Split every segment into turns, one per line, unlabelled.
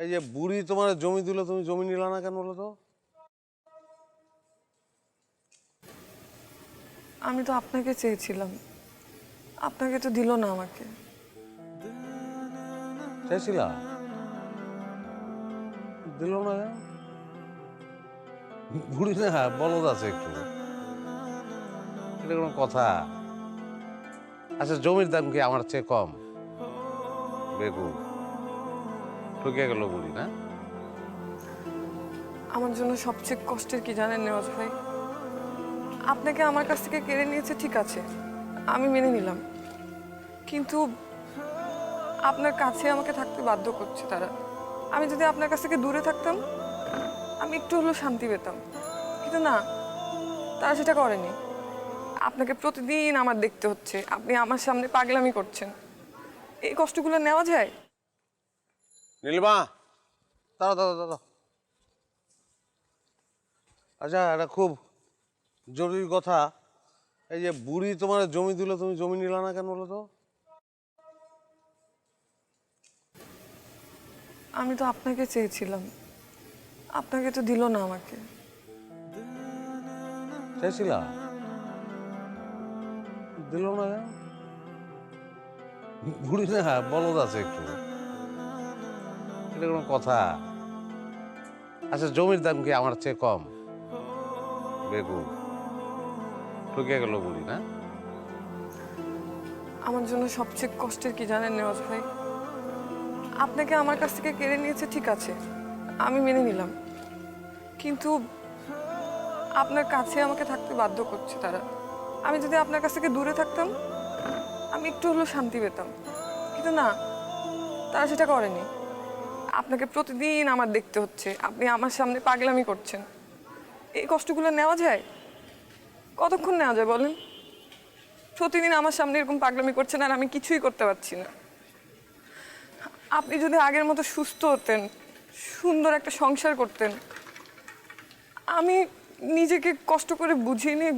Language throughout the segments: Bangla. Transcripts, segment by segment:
এই যে বুড়ি তোমার জমি দিল তুমি জমি নিলা না কেন বলো তো?
আমি তো আপনাকে চেয়েছিলাম। আপনাকে তো দিল না আমাকে।
চাইছিলা দিল না? বুড়ি না বলদ আছে একটু। এটা কোনো কথা। আচ্ছা জমির দাম কি আমার চেয়ে কম? বেগুন। ঠকে গেল বুড়ি না?
আমার জন্য সবচেয়ে কষ্টের কি জানেন নেওয়াজ ভাই? আপনাকে আমার কাছ থেকে কেড়ে নিয়েছে ঠিক আছে, আমি মেনে নিলাম। কিন্তু আপনার কাছে আমাকে থাকতে বাধ্য করছে তারা। আমি যদি আপনার কাছ থেকে দূরে থাকতাম, আমি একটু হলেও শান্তি পেতাম। কিন্তু না, তারা সেটা করেনি। আপনাকে প্রতিদিন আমার দেখতে হচ্ছে। আপনি আমার সামনে পাগলামি করছেন। এই কষ্টগুলো নেওয়া যায়?
নীলিমা। দাঁড়া দাঁড়া দাঁড়া আচ্ছা এটা খুব জরুরি কথা। এই যে বুড়ি তোমার জমি দিল তুমি জমি নিল না কেন বলো তো?
আমি তো আপনাকে চেয়েছিলাম। আপনাকে তো দিল না আমাকে।
চাইছিলা দিল না? বুড়ি না বলদ আছে একটু। এটা কোনো কথা? আচ্ছা জমির দাম কি আমার চেয়ে কম? বেগুন। ঠকে গেল বুড়ি, না?
আমার জন্য সবচেয়ে কষ্টের কি জানেন নেওয়াজ ভাই? আপনাকে আমার কাছ থেকে কেড়ে নিয়েছে ঠিক আছে, আমি মেনে নিলাম। কিন্তু আপনার কাছে আমাকে থাকতে বাধ্য করছে তারা। আমি যদি আপনার কাছ থেকে দূরে থাকতাম, আমি একটু হলেও শান্তি পেতাম। কিন্তু না, তারা সেটা করেনি। আপনাকে প্রতিদিন আমার দেখতে হচ্ছে। আপনি আমার সামনে পাগলামি করছেন। এই কষ্টগুলো নেওয়া যায়? কতক্ষণ নেওয়া যায় বলেন? প্রতিদিন আমার সামনে এরকম পাগলামি করছেন আর আমি কিছুই করতে পারছি না। আপনি যদি আগের মতো সুস্থ হতেন, সুন্দর একটা সংসার করতেন, আমি নিজেকে কষ্ট করে বুঝিয়ে নিয়ে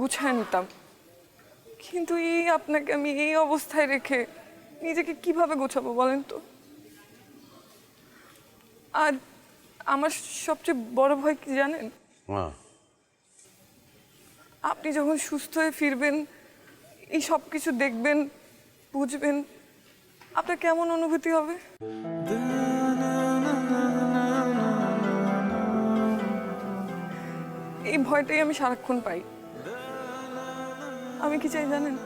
গুছায় নিতাম। কিন্তু এই আপনাকে আমি এই অবস্থায় রেখে নিজেকে কীভাবে গোছাবো বলেন তো? আর আমার সবচেয়ে বড় ভয় কি জানেন? আপনি যখন সুস্থ হয়ে ফিরবেন এই সব কিছু দেখবেন বুঝবেন আপনার কেমন অনুভূতি হবে? এই ভয়টাই আমি সারাক্ষণ পাই। আমি কি চাই জানেন?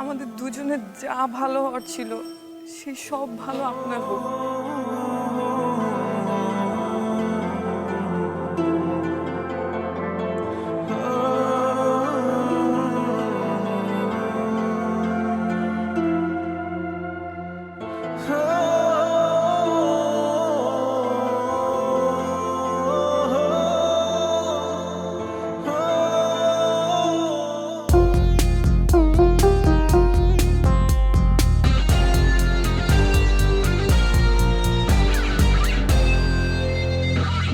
আমাদের দুজনের যা ভালো হওয়ার ছিল সেই সব ভালো আপনার হোক।